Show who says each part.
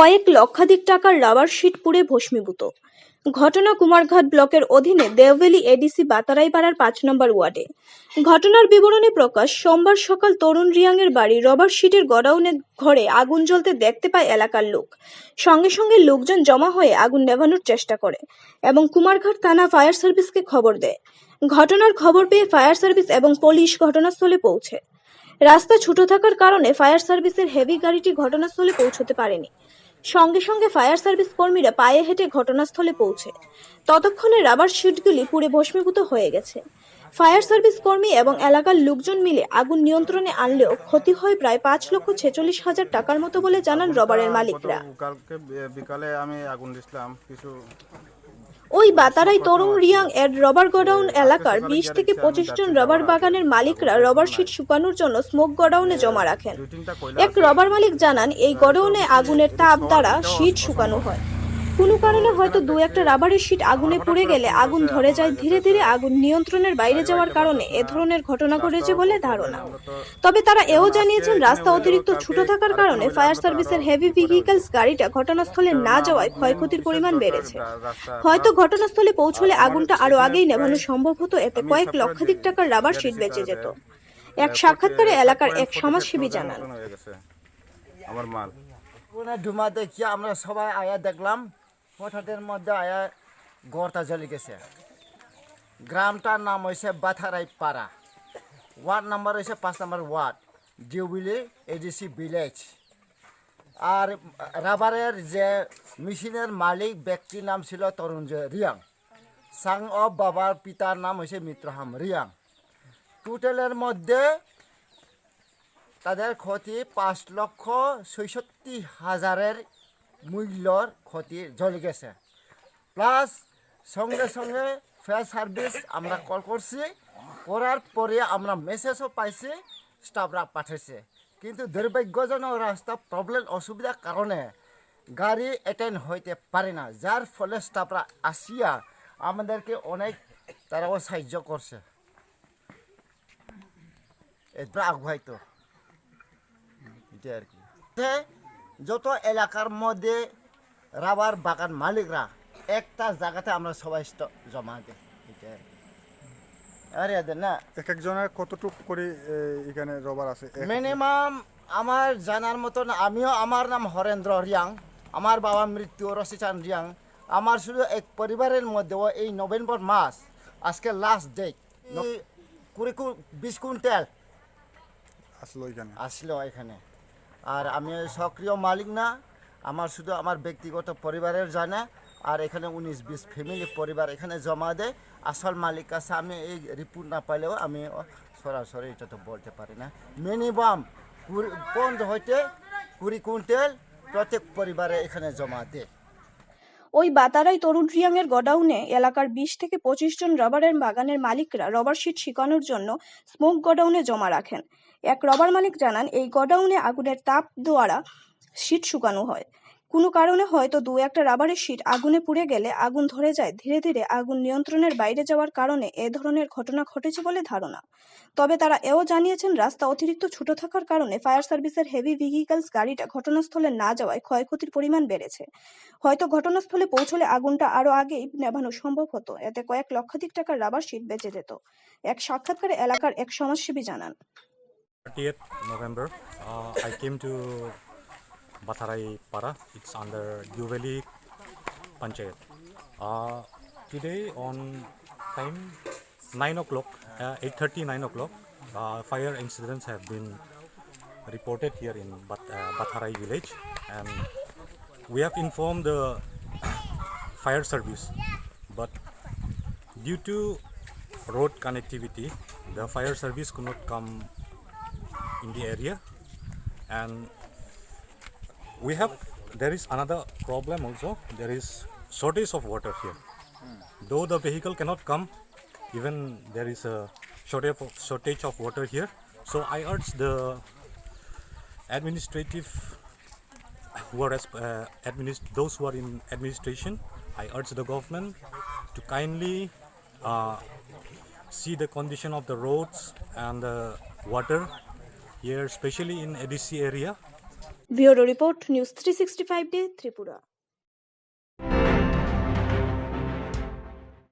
Speaker 1: কয়েক লক্ষাধিক টাকার রাবার শিট পুড়ে ভস্মীভূত। ঘটনা কুমারঘাট ব্লকের অধীনে দেওভেলি এডিসি বাতারাইপাড়ার পাঁচ নম্বর ওয়ার্ডে। ঘটনার বিবরণে প্রকাশ সোমবার সকাল তরুণ রিয়াংয়ের বাড়ি রবার শিটের গডাউনে ঘরে আগুন জ্বলতে দেখতে পায় এলাকার লোক। সঙ্গে সঙ্গে লোকজন জমা হয়ে আগুন নেভানোর চেষ্টা করে এবং কুমারঘাট থানা ফায়ার সার্ভিসকে খবর দেয়। ঘটনার খবর পেয়ে ফায়ার সার্ভিস এবং পুলিশ ঘটনাস্থলে পৌঁছে। রাস্তা ছোট থাকার কারণে ফায়ার সার্ভিসের হেভি গাড়িটি ঘটনাস্থলে পৌঁছতে পারেনি। সঙ্গে সঙ্গে ফায়ার সার্ভিস কর্মীরা পায়ে হেঁটে ঘটনাস্থলে পৌঁছে। ততক্ষণে রাবার শিটগুলি পুড়ে ভস্মীভূত হয়ে গেছে। ফায়ার সার্ভিস কর্মী এবং এলাকার লোকজন মিলে আগুন নিয়ন্ত্রণে আনলেও ক্ষতি হয় প্রায় পাঁচ লক্ষ ছেচল্লিশ হাজার টাকার মতো বলে জানান রবারের মালিকরা।
Speaker 2: কালকে বিকালে আমি আগুন দিছিলাম। কিছু
Speaker 1: ওই বাতারাই তরুণ রিয়াং এর রবার গোডাউন এলাকার বিশ থেকে পঁচিশ জন রবার বাগানের মালিকরা রবার শিট শুকানোর জন্য স্মোক গোডাউনে জমা রাখেন। এক রবার মালিক জানান, এই গোডাউনে আগুনের তাপ দ্বারা শিট শুকানো হয়। কোনো কারণে হয়তো দু একটা রাবারের শীট আগুনে পুড়ে গেলে আগুন ধরে যায় ধীরে ধীরে আগুন নিয়ন্ত্রণের বাইরে যাওয়ার কারণে এ ধরনের ঘটনা ঘটেছে বলে ধারণা। তবে তারা এও জানিয়েছেন রাস্তা অতিরিক্ত ছোট থাকার কারণে ফায়ার সার্ভিসের হেভি ভেহিকলস গাড়িটা ঘটনাস্থলে না যাওয়ায় ক্ষয়ক্ষতির পরিমাণ বেড়েছে। হয়তো ঘটনাস্থলে পৌঁছলে আগুনটা আরও আগেই নেভানো সম্ভব হতো এতে কয়েক লক্ষাধিক টাকার রাবার শিট বেঁচে যেত। এক সাক্ষাৎকারে এলাকার এক সমাজসেবী জানান।
Speaker 2: আমার মাল।
Speaker 3: ওখানে ডুমা দেখিয়ে আমরা সবাই আয়া দেখলাম হঠাৎের মধ্যে আয়া গড়টা জ্বলে গেছে। গ্রামটার নাম হয়েছে বাথারাই পাড়া। ওয়ার্ড নাম্বার হয়েছে পাঁচ নাম্বার ওয়ার্ড ডিউবিলি এডিসি ভিলেজ। আর রাবারের যে মেশিনের মালিক ব্যক্তির নাম ছিল তরুণজয় রিয়াং। সাং অফ বাবার পিতার নাম হয়েছে মিত্রহাম রিয়াং। টোটালের মধ্যে তাদের ক্ষতি পাঁচ লক্ষ ছয়ষট্টি হাজারের মূল্যর ক্ষতি জ্বলে গেছে। প্লাস সঙ্গে সঙ্গে ফায়ার সার্ভিস আমরা কল করছি। করার পরে আমরা মেসেজও পাইছি স্টাফরা পাঠিয়েছে কিন্তু দুর্ভাগ্যজনক রাস্তা প্রবলেম অসুবিধার কারণে গাড়ি অ্যাটেন্ড হইতে পারে না। যার ফলে স্টাফরা আসিয়া আমাদেরকে অনেক তারাও সাহায্য করছে। এরপর আগুয়াইতো এটা আর কি। তে যত এলাকার মধ্যে রাবার বাগান মালিকরা একটা জায়গাতে আমরা সবাই জমা দিই। এটা আরে না।
Speaker 4: এক একজনের কতটুক করে এখানে রবার আছে?
Speaker 3: মিনিমাম আমার জানার মতন আমিও আমার নাম হরেন্দ্র রিয়াং আমার বাবা মৃত্যু রসিচান রিয়াং আমার শুধু এক পরিবারের মধ্যেও এই নভেম্বর মাস আজকে লাস্ট ডেট কুড়ি বিশ কুইন্টাল
Speaker 4: আসলো এখানে।
Speaker 3: আসলো এখানে। আর আমি সক্রিয় মালিক না, আমার শুধু আমার ব্যক্তিগত পরিবারের জানে, আর এখানে উনিশ বিশ ফ্যামিলি পরিবার এখানে জমা দেয়। আসল মালিক কাছে আমি এই রিপোর্ট না পাইলেও আমি সরাসরি এটা তো বলতে পারি না। মিনিমাম কুড়ি, পনেরো হইতে কুড়ি কুইন্টাল প্রত্যেক পরিবারে এখানে জমা দেয়।
Speaker 1: ওই বাতারাই তরুণ রিয়াংয়ের গোডাউনে এলাকার বিশ থেকে পঁচিশ জন রবারের বাগানের মালিকরা রবার শিট শিকানোর জন্য স্মোক গোডাউনে জমা রাখেন। এক রবার মালিক জানান, এই গোডাউনে আগুনের তাপ দ্বারা শীত শুকানো হয়। কোনো কারণে হয়তো দু একটা রাবারের শিট আগুনে পুড়ে গেলে আগুন ধরে যায়। ধীরে ধীরে আগুন নিয়ন্ত্রণের বাইরে যাওয়ার কারণে এ ধরনের ঘটনা ঘটেছে বলে ধারণা। তবে তারা এও জানিয়েছেন রাস্তা অতিরিক্ত ছোট থাকার কারণে ফায়ার সার্ভিসের হেভি ভেহিকলস গাড়িটা ঘটনাস্থলে না যাওয়ায় ক্ষয়ক্ষতির পরিমাণ বেড়েছে। হয়তো ঘটনাস্থলে পৌঁছলে আগুনটা আরও আগেই নেভানো সম্ভব হতো। এতে কয়েক লক্ষাধিক টাকার রাবার শিট বেঁচে যেত। এক সাক্ষাৎকারে এলাকার এক সমাজসেবী জানান।
Speaker 5: 30th November, uh, I came to Batharai Para. It's under Duveli Panchayat. Uh, today on time 9 o'clock, uh, 8:30, 9 o'clock, uh, fire incidents have been reported here in Bat- uh, Batharai village, and we have informed the fire service, but due to road connectivity, the fire service could not come in the area and we have there is another problem also. There is shortage of water here. Though the vehicle cannot come even there is a shortage of, shortage of water here. So i urge the administrative who are uh, administ- those who are in administration i urge the government to kindly uh, see the condition of the roads and the water here especially in ADC area
Speaker 1: bureau report news three sixty five day Tripura.